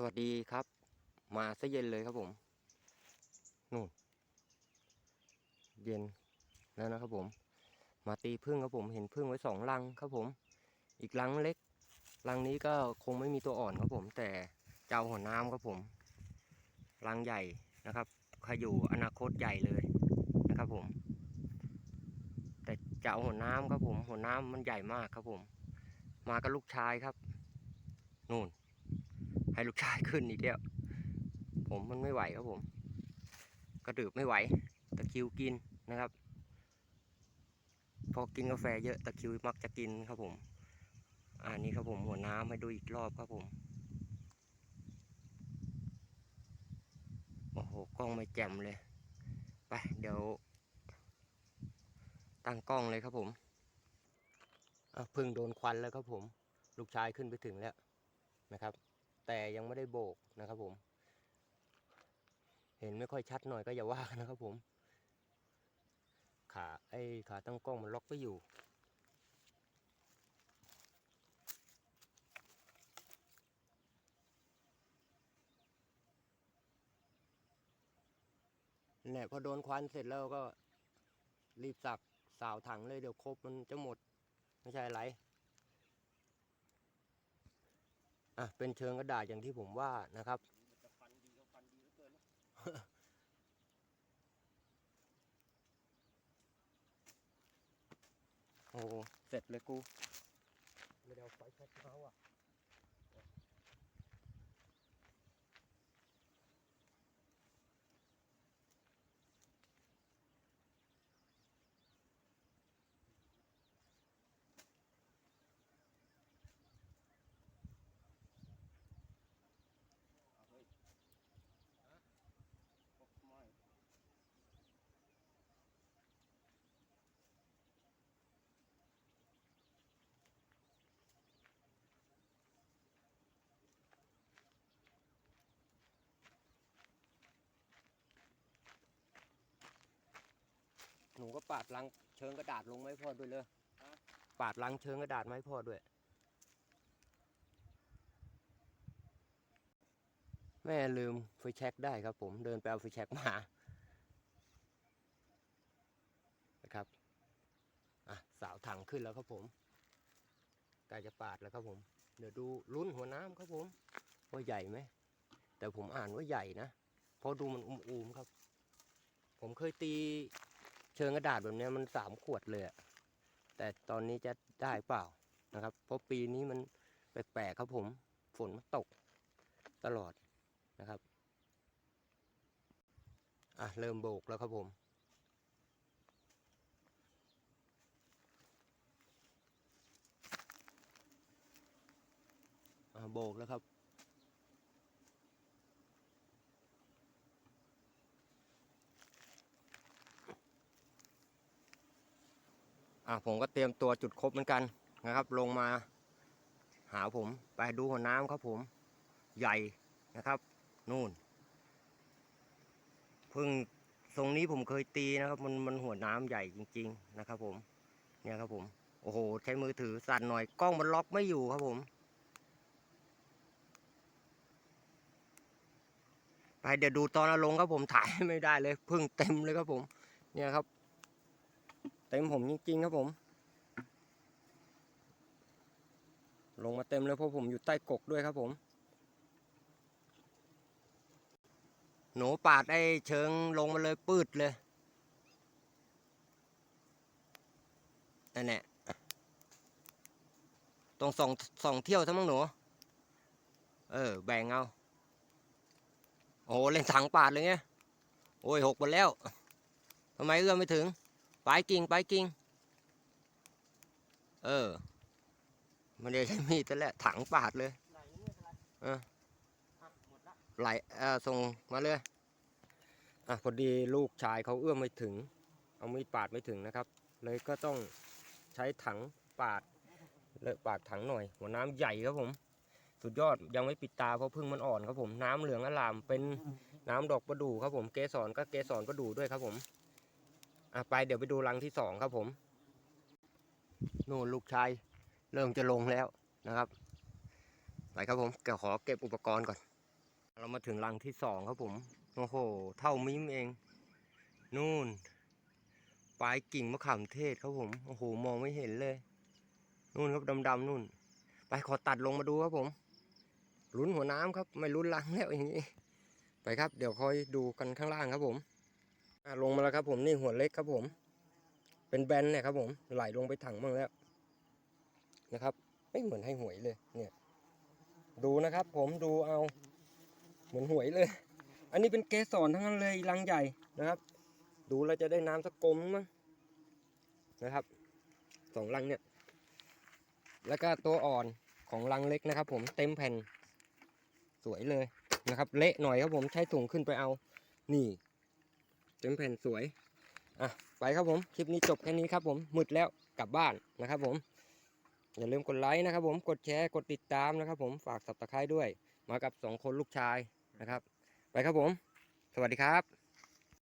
สวัสดีครับ มาซะเย็นเลยครับผมนู่นเย็นแล้วนะครับผม มาตีพึ่งครับผมเห็นพึ่งไว้สองรังครับผม อีกรังเล็กรังนี้ก็คงไม่มีตัวอ่อนครับผม แต่เจ้าหัวน้ำครับผมรังใหญ่นะครับใครอยู่อนาคตใหญ่เลยนะครับผม แต่เจ้าหัวน้ำครับผม หัวน้ำมันใหญ่มากครับผม มากับลูกชายครับนู่น ให้ลูกชายขึ้นอีกแล้วผมมันไม่ไหวครับผม กระดืบไม่ไหว ตะคิวกินนะครับ พอกินกาแฟเยอะตะคิวมักจะกินครับผม อันนี้ครับผมหัวน้ำให้ดูอีกรอบครับผมโอ้โหกล้องไม่แจ่มเลยไปเดี๋ยว ตั้งกล้องเลยครับผมอะเพึ่งโดนควันแล้วครับผม ลูกชายขึ้นไปถึงแล้วนะครับ แต่ยังไม่ได้โบกนะครับผม เห็นไม่ค่อยชัดหน่อยก็อย่าว่ากันนะครับผม ขาไอ้ขาตั้งกล้องมันล็อกไว้อยู่เนี่ยพอโดนควันเสร็จแล้วก็รีบสับสาวถังเลยเดี๋ยวครบมันจะหมด ไม่ใช่ไร อะเป็นเชิงกระดาษอย่างที่ผมว่านะครับจะฟันดีก็ฟันดีเหลือเกินนะโอ้โหเสร็จเลยกู ไม่ได้เอาไฟแช็กมาว่ะ เอาเฮ้ยฮะพกไม่ หนูก็ปาดลังเชิงกระดาษลงไม้พอด้วยเลยปาดลังเชิงกระดาษไม้พอด้วย แม่ลืมไฟแช็กได้ครับ ผมเดินไปเอาไฟแช็กมานะครับอะสาวถังขึ้นแล้วครับผมใกล้จะปาดแล้วครับผม เดี๋ยวดูลุ้นหัวน้ำครับผมว่าใหญ่ไหมแต่ผมอ่านว่าใหญ่นะเพราะดูมันอุ้มๆครับ ผมเคยตี เชิงกระดาษแบบนี้มันสามขวดเลยแต่ตอนนี้จะได้เปล่านะครับ เพราะปีนี้มันแปลกๆครับผม ฝนมันตกตลอดนะครับอะเริ่มโบกแล้วครับผมอะโบกแล้วครับ อะผมก็เตรียมตัวจุดครบเหมือนกันนะครับ ลงมา หาผมไปดูหัวน้ำครับผมใหญ่นะครับนู่นเพิ่งทรงนี้ผมเคยตีนะครับ มันมันหัวน้ำใหญ่จริง ๆนะครับ ผมเนี่ยครับผมโอ้โหใช้มือถือสั่นหน่อยกล้องมันล็อกไม่อยู่ครับผม ไปเดี๋ยวดูตอนเอาลงครับผมถ่ายไม่ได้เลยเพึ่งเต็มเลยครับผม เนี่ยครับ เต็มผมจริงๆครับผม ลงมาเต็มเลยเพราะผมอยู่ใต้กกด้วยครับผม หนูปาดไอ้เชิงลงมาเลยปืดเลยนั่นแหละตรงสองสองเที่ยวทั้งมั้งหนู เออ แบ่งเอา โอ้เล่นถังปาดเลยไงโอ้ยหกหมดแล้วทำไมเอื้อมไม่ถึง ไปกิ่งไปกิ่ง เออ มันได้ใช้มีแต่แหละถังปาดเลย เอออะหมดละไหลเออส่งมาเลย อะพอดีลูกชายเขาเอื้อมไม่ถึง เอามีดปาดไม่ถึงนะครับ เลยก็ต้องใช้ถังปาดเลยปาดถังหน่อย หัวน้ำใหญ่ครับผม สุดยอดยังไม่ปิดตาเพราะพึ่งมันอ่อนครับผม น้ำเหลืองอลามเป็นน้ำดอกประดู่ครับผม เกสรก็เกสรประดู่ด้วยครับผม อะไปเดี๋ยวไปดูรังที่สองครับผมนู่นลูกชายเริ่มจะลงแล้วนะครับ ไปครับผมเดี๋ยวขอเก็บอุปกรณ์ก่อน เรามาถึงรังที่สองครับผมโอ้โห เท่ามิ้มเอง นู่นปลายกิ่งมะขามเทศครับผมโอ้โหมองไม่เห็นเลย นู่นครับดำๆนู่น ไปขอตัดลงมาดูครับผมลุ้นหัวน้ำครับ ไม่ลุ้นลังแล้วอย่างนี้ ไปครับ เดี๋ยวคอยดูกันข้างล่างครับผม อะลงมาแล้วครับผมนี่หัวเล็กครับผม เป็นแบนเนี่ยครับผมไหลลงไปถังบ้างแล้วนะครับไม่เหมือนให้หวยเลยเนี่ย ดูนะครับ ผมดูเอาเหมือนหวยเลย อันนี้เป็นเกสรทั้งนั้นเลยรังใหญ่นะครับ ดูแล้วจะได้น้ำสักกลมมั้งนะครับสองรังเนี่ย แล้วก็ตัวอ่อนของรังเล็กนะครับ ผมเต็มแผ่นสวยเลยนะครับ เละหน่อยครับผมใช้ถุงขึ้นไปเอา นี่ เต็มแผ่นสวย อะ ไปครับผม คลิปนี้จบแค่นี้ครับผม มืดแล้วกลับบ้านนะครับผม อย่าลืมกดไลค์นะครับผม กดแชร์ กดติดตามนะครับผม ฝากสับตะไคร้ด้วย มากับสองคนลูกชายนะครับ ไปครับผม สวัสดีครับ